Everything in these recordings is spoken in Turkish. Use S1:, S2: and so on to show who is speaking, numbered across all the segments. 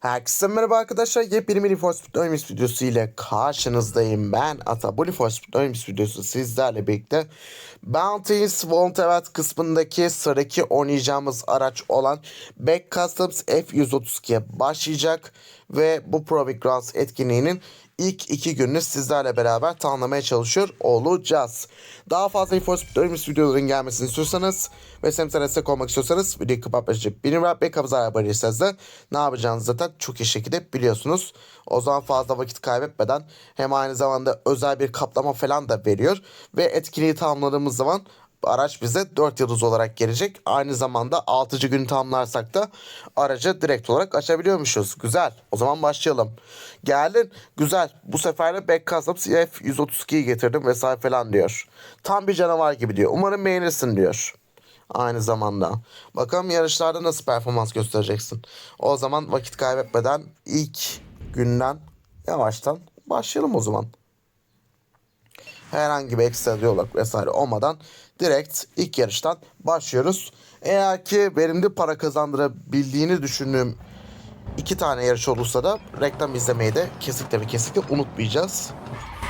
S1: Herkese merhaba arkadaşlar. Yepyeni Mini For Speed Oyuncu videosu ile karşınızdayım. Ben Ata. Bu Mini For Speed Oyuncu videosu sizlerle birlikte Bounties Voltevet kısmındaki sıradaki oynayacağımız araç olan Back Customs F132'ye başlayacak. Ve bu Pro Grounds etkinliğinin ilk iki gününü sizlerle beraber tamamlamaya çalışıyor olacağız. Daha fazla Need for Speed Oyuncu videoların gelmesini istiyorsanız ve Sems'e destek olmak istiyorsanız videoyu kapatmayacak. Benim rap ve kabza yapabilirseniz de ne yapacağınızı zaten çok iyi şekilde biliyorsunuz. O zaman fazla vakit kaybetmeden hem aynı zamanda özel bir kaplama falan da veriyor. Ve etkinliği tamamladığımız zaman araç bize 4 yıldız olarak gelecek. Aynı zamanda 6. günü tamamlarsak da aracı direkt olarak açabiliyormuşuz. Güzel. O zaman başlayalım. Geldin. Güzel. Bu sefer de Back Customs F132'yi getirdim vesaire falan diyor. Tam bir canavar gibi diyor. Umarım beğenirsin diyor. Aynı zamanda. Bakalım yarışlarda nasıl performans göstereceksin. O zaman vakit kaybetmeden ilk günden yavaştan başlayalım o zaman herhangi bir ekstra diyalog vesaire olmadan direkt ilk yarıştan başlıyoruz. Eğer ki verimli para kazandırabildiğini düşündüğüm iki tane yarış olursa da reklam izlemeyi de kesinlikle ve kesinlikle unutmayacağız.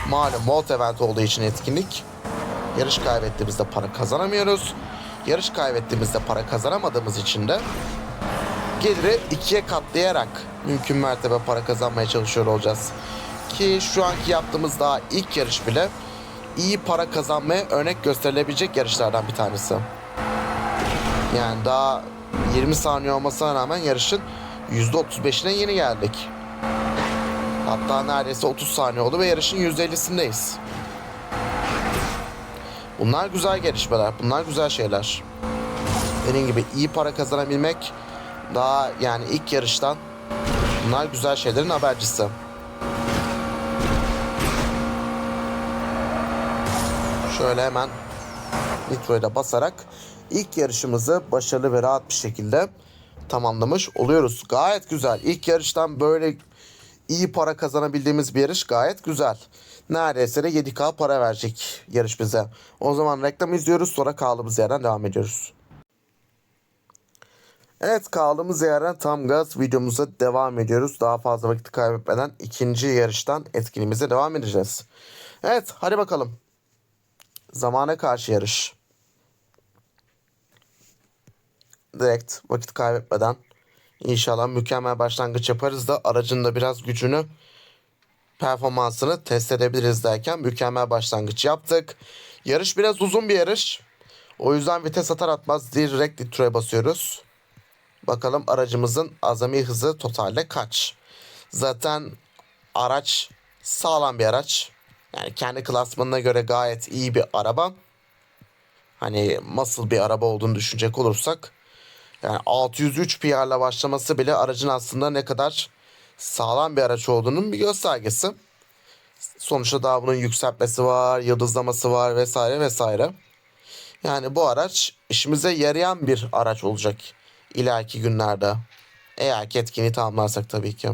S1: Malum Volt Event olduğu için etkinlik. Yarış kaybettiğimizde para kazanamıyoruz. Yarış kaybettiğimizde para kazanamadığımız için de geliri ikiye katlayarak mümkün mertebe para kazanmaya çalışıyor olacağız. Ki şu anki yaptığımız daha ilk yarış bile iyi para kazanmaya örnek gösterilebilecek yarışlardan bir tanesi. Yani daha 20 saniye olmasına rağmen yarışın %35'ine yeni geldik. Hatta neredeyse 30 saniye oldu ve yarışın %50'sindeyiz. Bunlar güzel gelişmeler. Bunlar güzel şeyler. Dediğim gibi iyi para kazanabilmek daha yani ilk yarıştan bunlar güzel şeylerin habercisi. Şöyle hemen Nitro'ya da basarak ilk yarışımızı başarılı ve rahat bir şekilde tamamlamış oluyoruz. Gayet güzel. İlk yarıştan böyle iyi para kazanabildiğimiz bir yarış gayet güzel. Neredeyse de 7K para verecek yarış bize. O zaman reklam izliyoruz sonra kaldığımız yerden devam ediyoruz. Evet kaldığımız yerden tam gaz videomuza devam ediyoruz. Daha fazla vakit kaybetmeden ikinci yarıştan etkinliğimize devam edeceğiz. Evet hadi bakalım. Zamana karşı yarış. Direkt vakit kaybetmeden inşallah mükemmel başlangıç yaparız da aracın da biraz gücünü performansını test edebiliriz derken mükemmel başlangıç yaptık. Yarış biraz uzun bir yarış. O yüzden vites atar atmaz direkt nitroya basıyoruz. Bakalım aracımızın azami hızı totalde kaç? Zaten araç sağlam bir araç. Yani kendi klasmanına göre gayet iyi bir araba. Hani nasıl bir araba olduğunu düşünecek olursak. Yani 603 PR'la başlaması bile aracın aslında ne kadar sağlam bir araç olduğunun bir göstergesi. Sonuçta daha bunun yükseltmesi var, yıldızlaması var vesaire vesaire. Yani bu araç işimize yarayan bir araç olacak ileriki günlerde. Eğer ki etkinliği tamamlarsak tabii ki.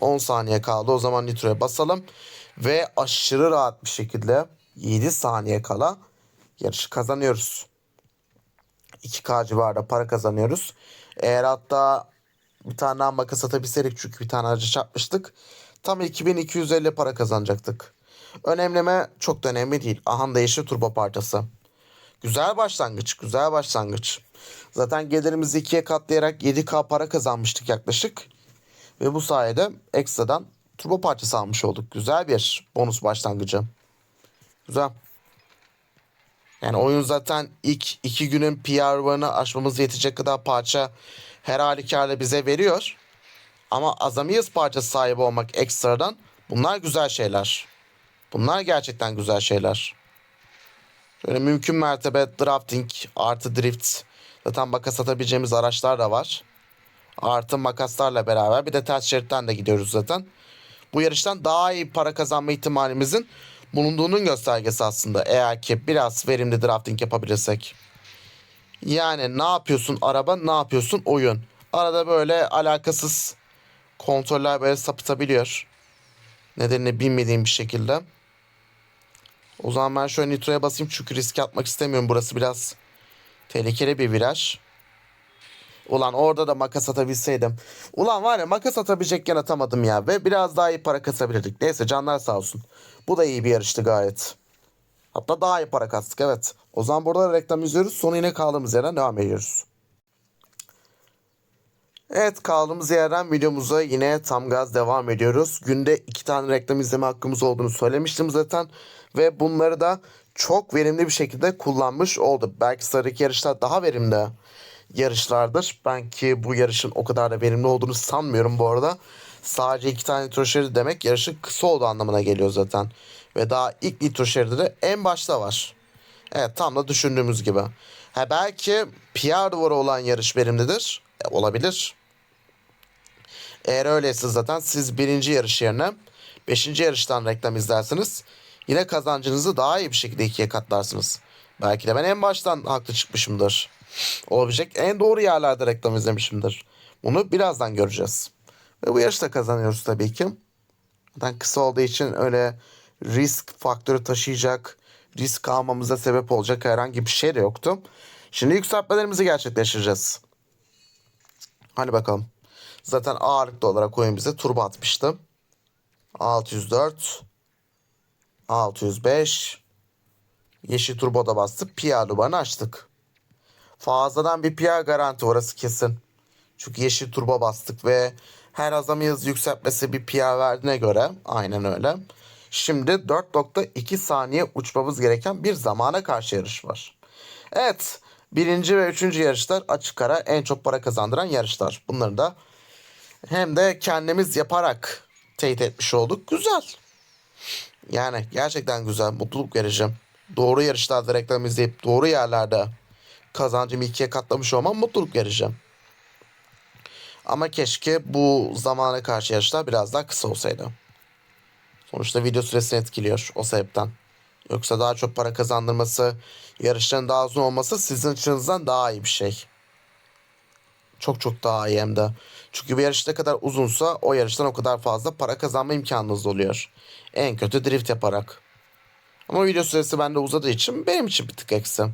S1: 10 saniye kaldı. O zaman nitroya basalım. Ve aşırı rahat bir şekilde 7 saniye kala yarışı kazanıyoruz. 2K civarında para kazanıyoruz. Eğer hatta bir tane daha makas atabilseydik çünkü bir tane aracı çarpmıştık. Tam 2250 para kazanacaktık. Önemleme çok da önemli değil. Ahan değişir turbo parçası. Güzel başlangıç, güzel başlangıç. Zaten gelirimizi ikiye katlayarak 7K para kazanmıştık yaklaşık. Ve bu sayede ekstradan turbo parçası almış olduk. Güzel bir bonus başlangıcı. Güzel. Yani oyun zaten ilk iki günün PR'ını aşmamız yetecek kadar parça her halükarda bize veriyor. Ama azami hız parçası sahibi olmak ekstradan bunlar güzel şeyler. Bunlar gerçekten güzel şeyler. Şöyle mümkün mertebe drafting artı drift zaten makas atabileceğimiz araçlar da var. Artı makaslarla beraber bir de ters şeritten de gidiyoruz zaten. Bu yarıştan daha iyi para kazanma ihtimalimizin bulunduğunun göstergesi aslında. Eğer ki biraz verimli drafting yapabilirsek. Yani ne yapıyorsun araba ne yapıyorsun oyun. Arada böyle alakasız kontroller böyle sapıtabiliyor. Nedenini bilmediğim bir şekilde. O zaman ben şöyle nitroya basayım çünkü risk atmak istemiyorum. Burası biraz tehlikeli bir viraj. Ulan orada da makas atabilseydim. Ulan var ya makas atabilecekken atamadım ya. Ve biraz daha iyi para kasabilirdik. Neyse canlar sağ olsun. Bu da iyi bir yarıştı gayet. Hatta daha iyi para kastık evet. O zaman burada da reklam izliyoruz. Sonra yine kaldığımız yerden devam ediyoruz. Evet kaldığımız yerden videomuza yine tam gaz devam ediyoruz. Günde iki tane reklam izleme hakkımız olduğunu söylemiştim zaten. Ve bunları da çok verimli bir şekilde kullanmış olduk. Belki sıradaki yarışlar daha verimli yarışlardır. Ben ki bu yarışın o kadar da verimli olduğunu sanmıyorum bu arada. Sadece iki tane nitro şeridi demek yarışın kısa olduğu anlamına geliyor zaten. Ve daha ilk nitro şeridi de en başta var. Evet tam da düşündüğümüz gibi. Ha belki PR duvarı olan yarış verimlidir. E, olabilir. Eğer öyleyse zaten siz birinci yarış yerine beşinci yarıştan reklam izlersiniz. Yine kazancınızı daha iyi bir şekilde ikiye katlarsınız. Belki de ben en baştan haklı çıkmışımdır. Olabilecek en doğru yerlerde reklam izlemişimdir. Bunu birazdan göreceğiz. Ve bu yarışta kazanıyoruz tabii ki. Zaten kısa olduğu için öyle risk faktörü taşıyacak, risk almamıza sebep olacak herhangi bir şey de yoktu. Şimdi yükseltmelerimizi gerçekleştireceğiz. Hadi bakalım. Zaten ağırlıklı olarak oyun bize turbo atmıştı. 604 605 Yeşil turbo da. PR duvarını açtık. Fazladan bir PR garanti orası kesin. Çünkü yeşil turbo bastık ve her azami hız yükseltmesi bir PR verdiğine göre aynen öyle. Şimdi 4.2 saniye uçmamız gereken bir zamana karşı yarış var. Evet birinci ve üçüncü yarışlar açık ara en çok para kazandıran yarışlar. Bunları da hem de kendimiz yaparak teyit etmiş olduk. Güzel. Yani gerçekten güzel. Mutluluk verici. Doğru yarışlarda reklam izleyip doğru yerlerde kazancımı ikiye katlamış olmam mutluluk verici. Ama keşke bu zamana karşı yarışlar biraz daha kısa olsaydı. Sonuçta video süresini etkiliyor o sebepten. Yoksa daha çok para kazandırması, yarışların daha uzun olması sizin açınızdan daha iyi bir şey. Çok çok daha iyi hem de. Çünkü bir yarış ne kadar uzunsa o yarıştan o kadar fazla para kazanma imkanınız oluyor. En kötü drift yaparak. Ama video süresi bende uzadığı için benim için bir tık eksi.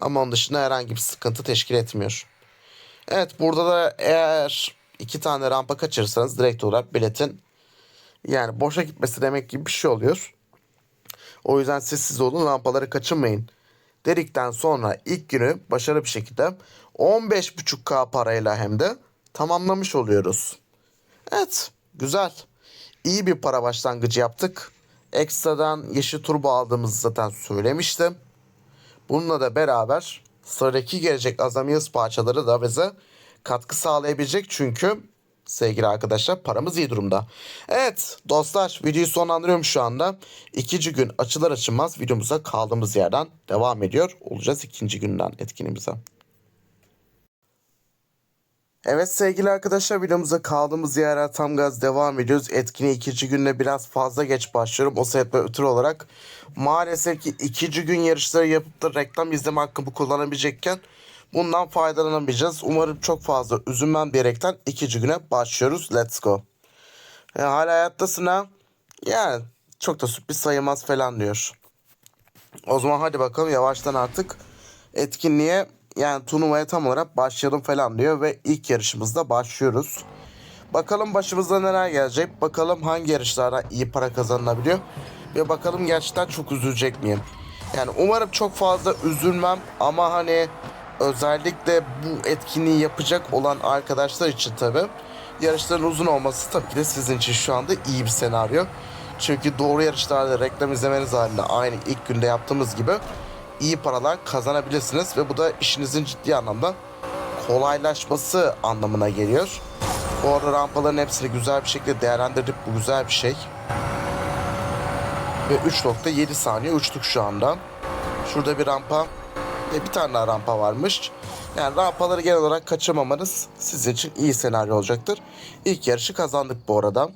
S1: Ama onun dışında herhangi bir sıkıntı teşkil etmiyor. Evet burada da eğer iki tane rampa kaçırırsanız direkt olarak biletin yani boşa gitmesi demek gibi bir şey oluyor. O yüzden sessiz olun rampaları kaçırmayın. Dedikten sonra ilk günü başarılı bir şekilde 15.5k parayla hem de tamamlamış oluyoruz. Evet güzel. İyi bir para başlangıcı yaptık. Ekstradan yeşil turbo aldığımızı zaten söylemiştim. Bununla da beraber sıradaki gelecek azami hız parçaları da bize katkı sağlayabilecek çünkü sevgili arkadaşlar paramız iyi durumda. Evet dostlar videoyu sonlandırıyorum şu anda. İkinci gün açılır açılmaz videomuza kaldığımız yerden devam ediyor. Olacağız ikinci günden etkinimize. Evet sevgili arkadaşlar videomuza kaldığımız yere tam gaz devam ediyoruz. Etkini ikinci günde biraz fazla geç başlıyorum. O sebeple ötürü olarak maalesef ki ikinci gün yarışları yapıp da reklam izleme hakkımı kullanabilecekken bundan faydalanamayacağız. Umarım çok fazla üzülmem diyerekten ikinci güne başlıyoruz. Let's go. E, hala hayattasın ha? Yani çok da sürpriz sayılmaz falan diyor. O zaman hadi bakalım yavaştan artık etkinliğe yani turnuvaya tam olarak başlayalım falan diyor ve ilk yarışımızda başlıyoruz. Bakalım başımıza neler gelecek. Bakalım hangi yarışlarda iyi para kazanılabiliyor. Ve bakalım gerçekten çok üzülecek miyim? Yani umarım çok fazla üzülmem ama hani özellikle bu etkinliği yapacak olan arkadaşlar için tabi yarışların uzun olması tabii ki de sizin için şu anda iyi bir senaryo. Çünkü doğru yarışlarda reklam izlemeniz halinde aynı ilk günde yaptığımız gibi iyi paralar kazanabilirsiniz ve bu da işinizin ciddi anlamda kolaylaşması anlamına geliyor. Bu arada rampaların hepsini güzel bir şekilde değerlendirdik. Bu güzel bir şey. Ve 3.7 saniye uçtuk şu anda. Şurada bir rampa ve bir tane daha rampa varmış. Yani rampaları genel olarak kaçırmamanız sizin için iyi senaryo olacaktır. İlk yarışı kazandık bu arada.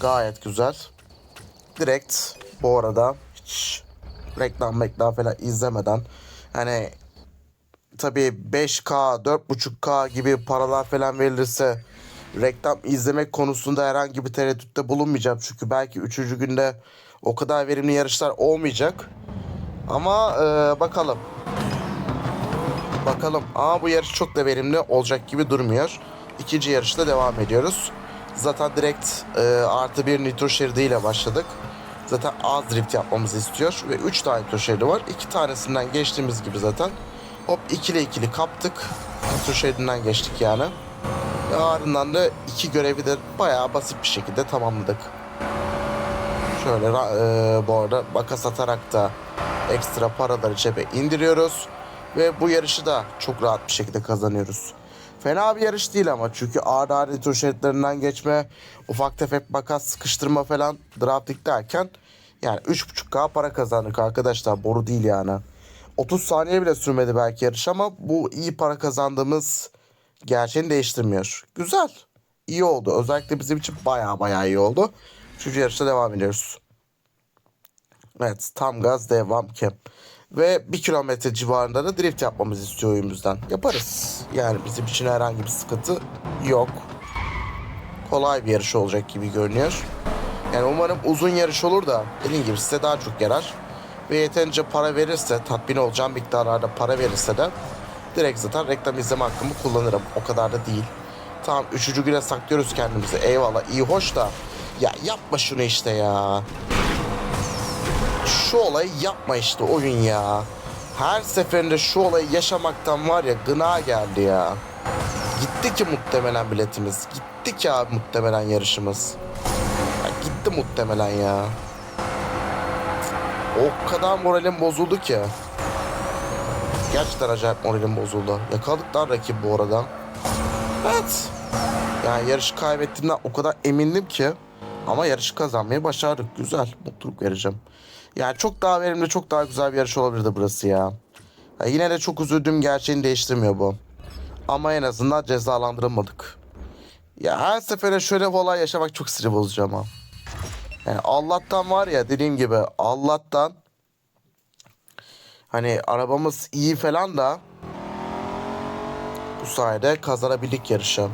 S1: Gayet güzel. Direkt bu arada hiç reklam reklam falan izlemeden hani tabii 5K 4.5K gibi paralar falan verilirse reklam izlemek konusunda herhangi bir tereddütte bulunmayacağım. Çünkü belki 3. günde o kadar verimli yarışlar olmayacak. Ama e, bakalım. Bakalım. Aa bu yarış çok da verimli olacak gibi durmuyor. İkinci yarışta devam ediyoruz. Zaten direkt e, artı bir nitro şeridiyle başladık. Zaten az drift yapmamızı istiyor. Ve 3 tane şeridi var. 2 tanesinden geçtiğimiz gibi zaten. Hop ikili ikili kaptık. Nitro şeridinden geçtik yani. Ve ardından da iki görevi de bayağı basit bir şekilde tamamladık. Şöyle e, bu arada makas atarak da ekstra paraları cebe indiriyoruz. Ve bu yarışı da çok rahat bir şekilde kazanıyoruz. Fena bir yarış değil ama çünkü ağır ağır nitro şeritlerinden geçme, ufak tefek makas sıkıştırma falan drafting derken yani 3.5k para kazandık arkadaşlar boru değil yani. 30 saniye bile sürmedi belki yarış ama bu iyi para kazandığımız gerçeğini değiştirmiyor. Güzel. İyi oldu. Özellikle bizim için baya baya iyi oldu. Üçüncü yarışta devam ediyoruz. Evet tam gaz devam ki. Ve bir kilometre civarında da drift yapmamızı istiyor oyunumuzdan. Yaparız. Yani bizim için herhangi bir sıkıntı yok. Kolay bir yarış olacak gibi görünüyor. Yani umarım uzun yarış olur da dediğim gibi size daha çok yarar. Ve yeterince para verirse, tatmin olacağım miktarlarda para verirse de direkt zaten reklam izleme hakkımı kullanırım. O kadar da değil. Tamam üçüncü güne saklıyoruz kendimizi. Eyvallah iyi hoş da. Ya yapma şunu işte ya. Şu olayı yapma işte oyun ya. Her seferinde şu olayı yaşamaktan var ya gına geldi ya. Gitti ki muhtemelen biletimiz. Gitti ki abi muhtemelen yarışımız. Ya gitti muhtemelen ya. O kadar moralim bozuldu ki. Gerçekten acayip moralim bozuldu. Yakaladık lan rakip bu arada. Evet. Yani yarışı kaybettiğimden o kadar emindim ki. Ama yarışı kazanmayı başardık. Güzel. Mutluluk vereceğim. Yani çok daha verimli, çok daha güzel bir yarış olabilirdi burası ya. ya yine de çok üzüldüğüm gerçeğini değiştirmiyor bu. Ama en azından cezalandırılmadık. Ya her sefere şöyle bir olay yaşamak çok sinir bozucu ama. Yani Allah'tan var ya dediğim gibi Allah'tan hani arabamız iyi falan da bu sayede kazanabildik yarışı.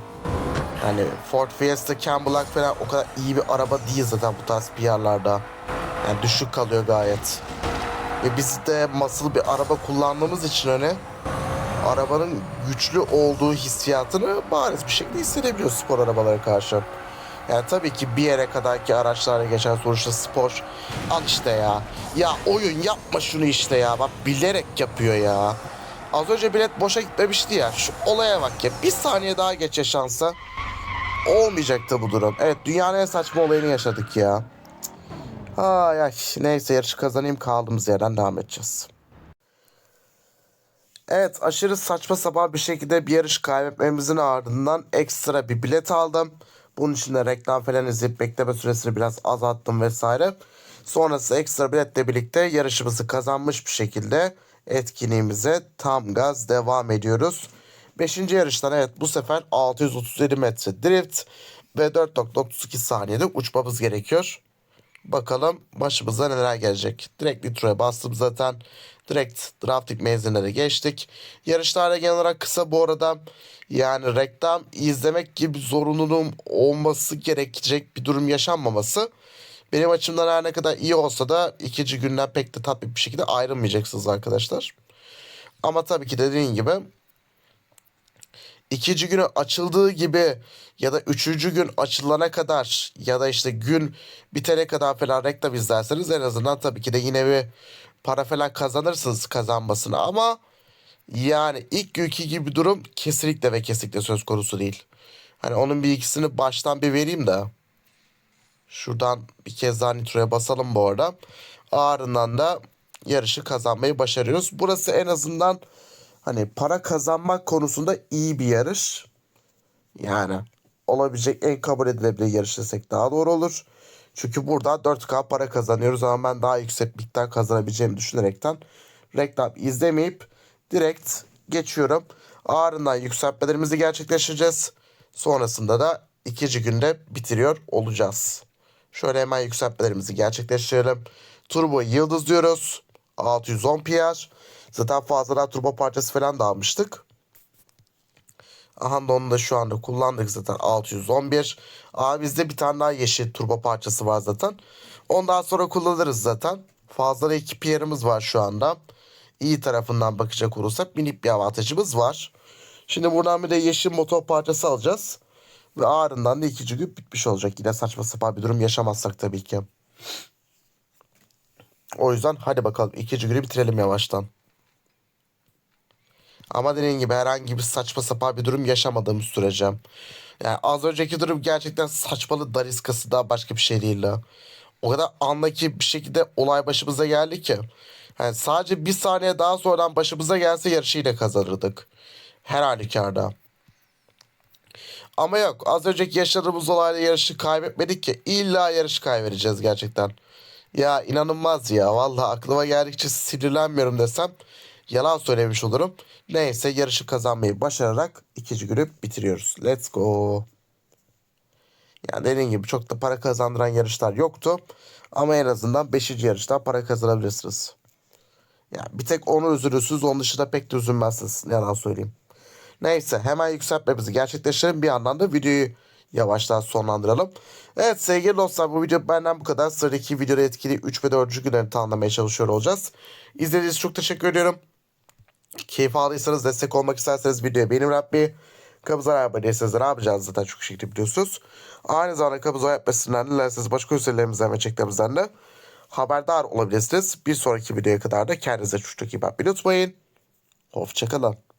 S1: Yani Ford Fiesta Camelback falan o kadar iyi bir araba değil zaten bu tarz PR'larda. Yani düşük kalıyor gayet. Ve biz de muscle bir araba kullandığımız için hani arabanın güçlü olduğu hissiyatını bariz bir şekilde hissedebiliyoruz spor arabalara karşı. Yani tabii ki bir yere kadarki araçlarla geçen sonuçta spor. Al işte ya. Ya oyun yapma şunu işte ya. Bak bilerek yapıyor ya. Az önce bilet boşa gitmemişti ya. Şu olaya bak ya. Bir saniye daha geç yaşansa olmayacaktı bu durum. Evet dünyanın en saçma olayını yaşadık ya. Ay ay neyse yarışı kazanayım kaldığımız yerden devam edeceğiz. Evet aşırı saçma sapan bir şekilde bir yarış kaybetmemizin ardından ekstra bir bilet aldım. Bunun için de reklam falan izleyip bekleme süresini biraz azalttım vesaire. Sonrası ekstra biletle birlikte yarışımızı kazanmış bir şekilde etkinliğimize tam gaz devam ediyoruz. Beşinci yarıştan evet bu sefer 637 metre drift ve 4.32 saniyede uçmamız gerekiyor. Bakalım başımıza neler gelecek. Direkt nitroya bastım zaten. Direkt drafting menziline geçtik. Yarışlarda genel olarak kısa bu arada. Yani reklam izlemek gibi zorunluluğum olması gerekecek bir durum yaşanmaması. Benim açımdan her ne kadar iyi olsa da ikinci günden pek de tatlı bir şekilde ayrılmayacaksınız arkadaşlar. Ama tabii ki dediğim gibi ikinci günü açıldığı gibi ya da üçüncü gün açılana kadar ya da işte gün bitene kadar falan reklam izlerseniz en azından tabii ki de yine bir para falan kazanırsınız kazanmasına ama yani ilk günkü gibi bir durum kesinlikle ve kesinlikle söz konusu değil. Hani onun bir ikisini baştan bir vereyim de. Şuradan bir kez daha nitroya basalım bu arada. Ardından da yarışı kazanmayı başarıyoruz. Burası en azından hani para kazanmak konusunda iyi bir yarış. Yani olabilecek en kabul edilebilir yarış desek daha doğru olur. Çünkü burada 4K para kazanıyoruz ama ben daha yüksek miktar kazanabileceğimi düşünerekten reklam izlemeyip direkt geçiyorum. Ardından yükseltmelerimizi gerçekleştireceğiz. Sonrasında da ikinci günde bitiriyor olacağız. Şöyle hemen yükseltmelerimizi gerçekleştirelim. Turbo yıldız diyoruz. 610 PR. Zaten fazladan turbo parçası falan da almıştık. Aha da onu da şu anda kullandık zaten 611. Aa bizde bir tane daha yeşil turbo parçası var zaten. Ondan sonra kullanırız zaten. Fazla iki PR'ımız var şu anda. iyi tarafından bakacak olursak minik bir avantajımız var. Şimdi buradan bir de yeşil motor parçası alacağız. Ve ardından da ikinci gün bitmiş olacak. Yine saçma sapan bir durum yaşamazsak tabii ki. O yüzden hadi bakalım ikinci günü bitirelim yavaştan. Ama dediğim gibi herhangi bir saçma sapan bir durum yaşamadığımız sürece. Yani az önceki durum gerçekten saçmalı dariskası daha başka bir şey değildi. O kadar andaki bir şekilde olay başımıza geldi ki. Yani sadece bir saniye daha sonradan başımıza gelse yarışı yine kazanırdık. Her halükarda. Ama yok az önceki yaşadığımız olayla yarışı kaybetmedik ki illa yarışı kaybedeceğiz gerçekten. Ya inanılmaz ya vallahi aklıma geldikçe sinirlenmiyorum desem yalan söylemiş olurum. Neyse yarışı kazanmayı başararak ikinci günü bitiriyoruz. Let's go. Yani dediğim gibi çok da para kazandıran yarışlar yoktu. Ama en azından 5. yarıştan para kazanabilirsiniz. Ya bir tek onu üzülürsünüz. Onun dışında pek de üzülmezsiniz. Yalan söyleyeyim. Neyse hemen yükseltmemizi gerçekleştirelim. Bir yandan da videoyu yavaştan sonlandıralım. Evet sevgili dostlar bu video benden bu kadar. Sıradaki videoda etkili 3 ve 4. günlerini tamamlamaya çalışıyor olacağız. İzlediğiniz için çok teşekkür ediyorum. Keyif aldıysanız destek olmak isterseniz videoya benim Rabbi Kabıza abone değilseniz de ne yapacağınızı zaten çok şekilde biliyorsunuz. Aynı zamanda kabıza yapmasından dilerseniz başka ünitelerimizden ve çeklerimizden de haberdar olabilirsiniz. Bir sonraki videoya kadar da kendinize çok iyi bakmayı unutmayın. Hoşçakalın.